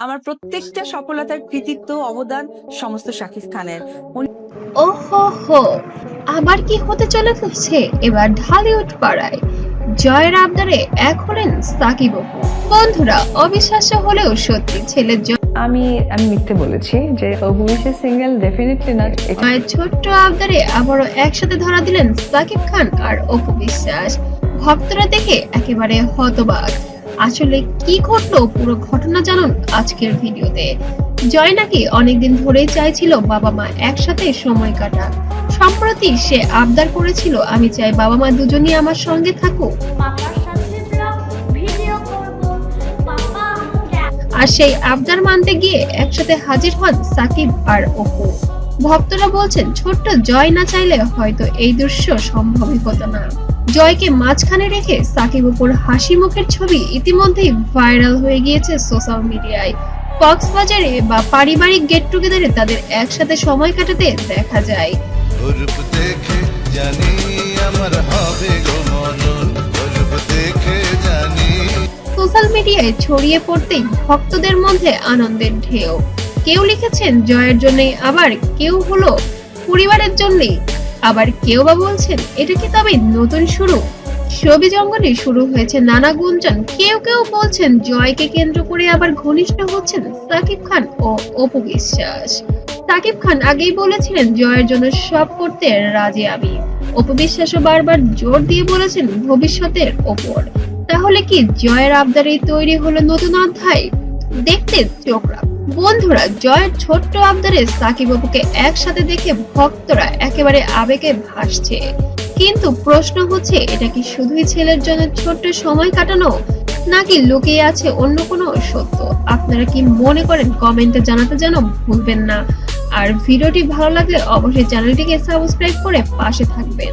আমার প্রত্যেকটা সফলতার কৃতিত্ব অবদান সমস্ত শাকিব খানের। ওহো হো আবার কি হতে চলেছে? এবার ঢালিউড পাড়ায়। জয়ের আবদারে এক হলেন সাকিব বন্ধুরা অবিশ্বাস্য হলেও সত্যি ছেলে আমি আমি মিথ্যে বলেছি যে অভিষেক সিঙ্গেল ডেফিনেটলি না জয়ের ছোট্ট আবদারে আবারও একসাথে ধরা দিলেন সাকিব খান আর অপু বিশ্বাস। ভক্তরা দেখে একেবারে হতবাক। আসলে কি ঘটলো পুরো ঘটনা জানুন আজকের ভিডিওতে। জয় নাকি অনেকদিন ধরেই চাইছিল বাবা মা একসাথে সময় কাটাক। সম্প্রতি সে আবদার করেছিল, আমি চাই বাবা মা দুজনই আমার সঙ্গে থাকুক। আর সেই আবদার মানতে গিয়ে একসাথে হাজির হন সাকিব আর অপু। ভক্তরা বলছেন ছোট্ট জয় না চাইলে হয়তো এই দৃশ্য সম্ভবই হতো না। জয়কে মাঝখানে রেখে সাকিব অপুর হাসি মুখের ছবি ইতিমধ্যেই ভাইরাল হয়ে গিয়েছে সোশ্যাল মিডিয়ায়। কক্সবাজারে বা পারিবারিক গেট টুগেদারে তাদের একসাথে সময় কাটাতে দেখা যায়। দেখে জানি আমার হবে গো মনন রূপ দেখে জানি। সোশ্যাল মিডিয়ায় ছড়িয়ে পড়তেই ভক্তদের মধ্যে আনন্দের ঢেউ। কেউ লিখেছেন জয়ের জন্য আবার কেউ হলো পরিবারের জন্যই, আবার কেউ বা বলছেন, এটা কি তবে নতুন শুরু? ছবি জঙ্গলে শুরু হয়েছে, নানা গুঞ্জন, কেউ কেউ বলছেন জয়কে কেন্দ্র করে আবার ঘনিষ্ঠ হচ্ছেন সাকিব খান ও অপু বিশ্বাস। সাকিব খান আগেই বলেছিলেন, জয়ের জন্য সব করতে রাজি আমি। অপু বিশ্বাসও বারবার জোর দিয়ে বলেছেন ভবিষ্যতের ওপর। তাহলে কি জয়ের আবদারেই তৈরি হলো নতুন অধ্যায়? দেখতে চোখ রাখ বন্ধুরা, জয়ের ছোট্ট আবদারে সাকিব বাবুকে একসাথে দেখে ভক্তরা একেবারে আবেগে ভাসছে। কিন্তু প্রশ্ন হচ্ছে, এটা কি শুধুই ছেলের জন্য ছোট্ট সময় কাটানো, নাকি লুকিয়ে আছে অন্য কোনো সত্য? আপনারা কি মনে করেন, কমেন্টে জানাতে যেন ভুলবেন না। আর ভিডিওটি ভালো লাগলে অবশ্যই চ্যানেলটিকে সাবস্ক্রাইব করে পাশে থাকবেন।